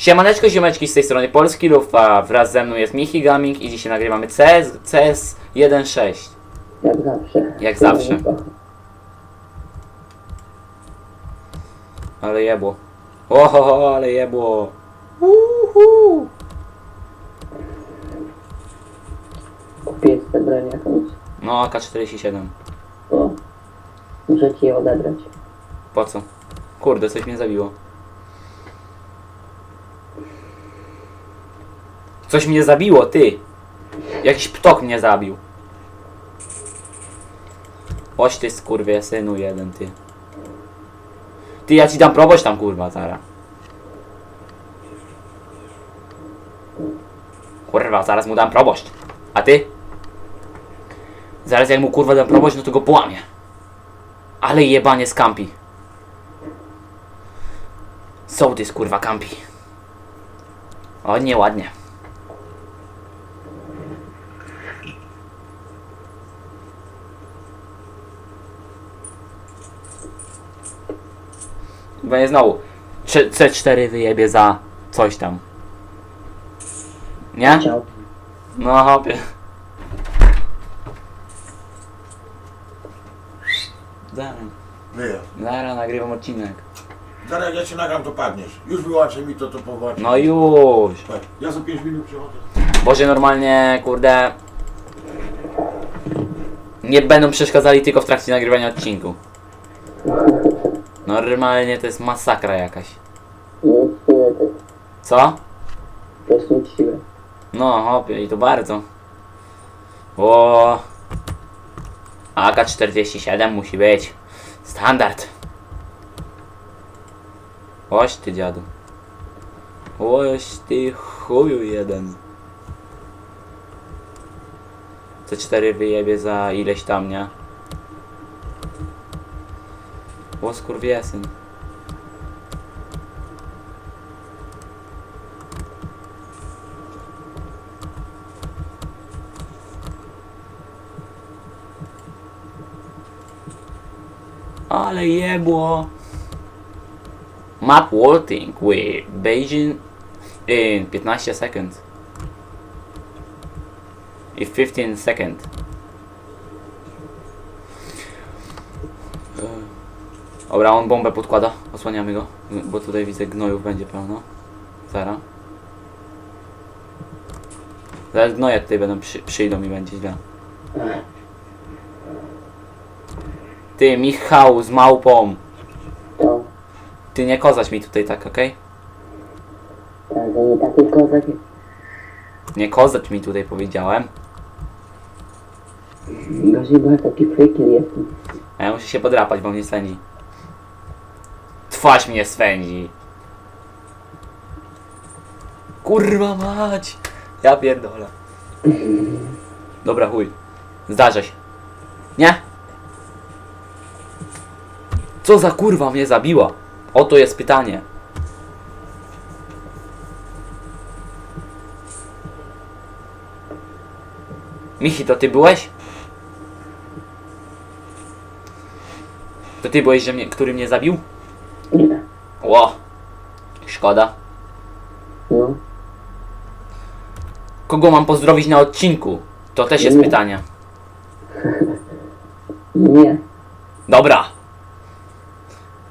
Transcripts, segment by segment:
Siemaneczko, ziomeczki z tej strony Polski Lufa, wraz ze mną jest Michi Gaming i dzisiaj nagrywamy CS, CS 1.6 Jak zawsze. Jak zawsze. Ale jebło Oho, ale jebło Uhu. Kupię tę broń jakąś. No AK-47 O. Muszę ci je odebrać. Po co? Kurde, coś mnie zabiło Coś mnie zabiło, ty. Jakiś ptok mnie zabił. Oś ty skurwie synu jeden, ty. Ty, ja ci dam probość tam, kurwa, zara. Kurwa, zaraz mu dam probość A ty? Zaraz jak mu kurwa dam probość, no to go połamię. Ale jebanie skampi Sołtys kurwa kampi. O, nieładnie Będzie znowu C- C4 wyjebie za coś tam. Nie? Chciał. No hopie. Zaraz, Wyja. zaraz nagrywam odcinek. Zaraz jak ja cię nagram, to padniesz. Już wyłączę mi to, to powołaczę. No już. Ja za 5 minut przychodzę. Boże normalnie, kurde. Nie będą przeszkadzali tylko w trakcie nagrywania odcinku. Normalnie to jest masakra jakaś. Siłę. Co? Siłę. No, hopie, i to bardzo. O. AK-47 musi być. Standard. Oś ty dziadu. Oś ty chuju jeden. C4 wyjebie za ileś tam, nie? O skurwiesyn. Ale jebło. Map walking with Beijing in 15 seconds. I 15 second. Dobra, on bombę podkłada. Osłaniamy go, bo tutaj widzę gnojów będzie pełno. Zara. Zaraz gnoje tutaj będą przy, przyjdą i będzie źle. Ty, Michał z małpą. Ty nie kozać mi tutaj tak, okej? To nie taki kozak. Nie kozać mi tutaj powiedziałem. Gorzej, bo ja taki freakiel jestem. A ja muszę się podrapać, bo mnie swędzi. Twarz mnie swędzi. Kurwa mać! Ja pierdolę. Dobra, chuj. Zdarza się. Nie? Co za kurwa mnie zabiła? Oto jest pytanie. Michi, to ty byłeś? To ty byłeś, że mnie, który mnie zabił? Ło. Szkoda. No. Kogo mam pozdrowić na odcinku? To też jest Nie. pytanie. Nie. Dobra.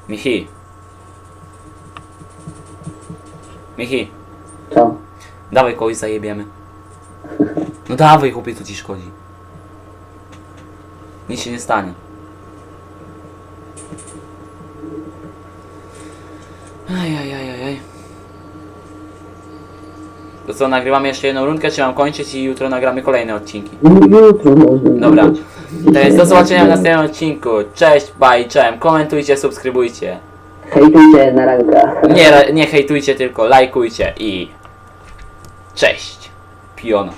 Michi. Michi, Co? dawaj kogoś zajebiemy. No dawaj chłopie, co ci szkodzi. Nic się nie stanie. Ajajajajaj. To co, nagrywamy jeszcze jedną rundkę, czy mam kończyć i jutro nagramy kolejne odcinki? Jutro można. Dobra. To jest do zobaczenia w następnym odcinku. Cześć, bye, cześć. Komentujcie, subskrybujcie. Hejtujcie na ranka. Nie, nie hejtujcie, tylko lajkujcie i cześć. Piona.